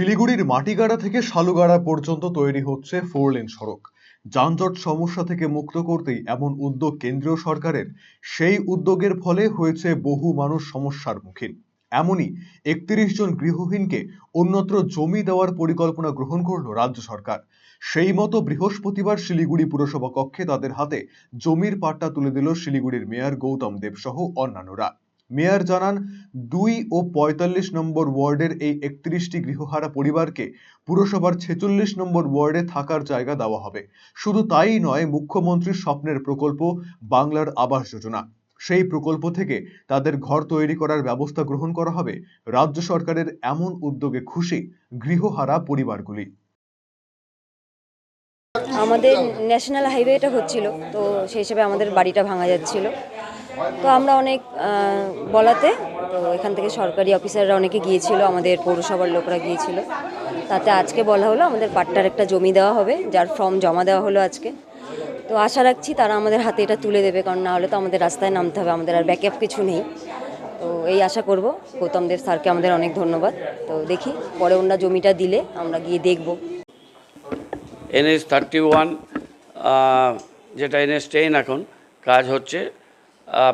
শিলিগুড়ির মাটিগাড়া থেকে শালুগাড়া পর্যন্ত তৈরি হচ্ছে ফোর লেন সড়ক। যানজট সমস্যা থেকে মুক্ত করতেই এমন উদ্যোগ কেন্দ্রীয় সরকারের। সেই উদ্যোগের ফলে হয়েছে বহু মানুষ সমস্যার মুখীন। এমনই একত্রিশ জন গৃহহীনকে অন্যত্র জমি দেওয়ার পরিকল্পনা গ্রহণ করল রাজ্য সরকার। সেই মতো বৃহস্পতিবার শিলিগুড়ি পুরসভা কক্ষে তাদের হাতে জমির পাট্টা তুলে দিল শিলিগুড়ির মেয়র গৌতম দেব সহ অন্যান্যরা। মেয়র জানান, দুই ও পঁয়তাল্লিশ নম্বর ওয়ার্ডের এই একত্রিশটি গৃহহারা পরিবারকে পুরসভার ছেচল্লিশ নম্বর ওয়ার্ডে থাকার জায়গা দেওয়া হবে। শুধু তাই নয়, মুখ্যমন্ত্রীর স্বপ্নের প্রকল্প, বাংলার আবাস যোজনা। সেই প্রকল্প থেকে তাদের ঘর তৈরি করার ব্যবস্থা গ্রহণ করা হবে। রাজ্য সরকারের এমন উদ্যোগে খুশি গৃহহারা পরিবারগুলি। আমাদের ন্যাশনাল হাইওয়েটা হচ্ছিল, তো সেই হিসেবে আমাদের বাড়িটা ভাঙা যাচ্ছিল। তো আমরা অনেক বলাতে, তো এখান থেকে সরকারি অফিসাররা অনেকে গিয়েছিল, আমাদের পৌরসভার লোকরা গিয়েছিল। তাতে আজকে বলা হলো আমাদের পাট্টার একটা জমি দেওয়া হবে, যার ফর্ম জমা দেওয়া হলো আজকে। তো আশা রাখছি তারা আমাদের হাতে এটা তুলে দেবে, কারণ না হলে তো আমাদের রাস্তায় নামতে হবে, আমাদের আর ব্যাকআপ কিছু নেই। তো এই আশা করব, গৌতম দেব স্যারকে আমাদের অনেক ধন্যবাদ। তো দেখি, পরে ওনারা জমিটা দিলে আমরা গিয়ে দেখব। এনএস থার্টি ওয়ান যেটা এনএস টেন এখন, কাজ হচ্ছে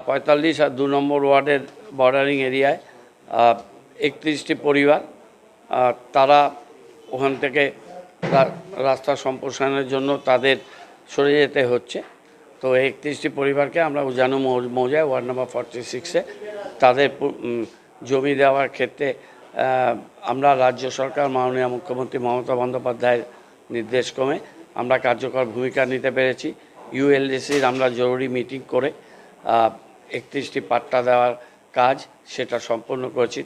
পঁয়তাল্লিশ আর দু নম্বর ওয়ার্ডের বর্ডারিং এরিয়ায় একত্রিশটি পরিবার তারা ওখান থেকে রাস্তা সম্প্রসারণের জন্য তাদের সরে যেতে হচ্ছে। তো একত্রিশটি পরিবারকে আমরা উজানো মৌজায় ওয়ার্ড নাম্বার ফর্টি সিক্সে তাদের জমি দেওয়ার ক্ষেত্রে আমরা রাজ্য সরকার, মাননীয় মুখ্যমন্ত্রী মমতা বন্দ্যোপাধ্যায়ের নির্দেশক্রমে আমরা কার্যকর ভূমিকা নিতে পেরেছি। ইউএলডিসির আমরা জরুরি মিটিং করে একত্রিশটি পাট্টা দেওয়ার কাজ সেটা সম্পন্ন করেছি।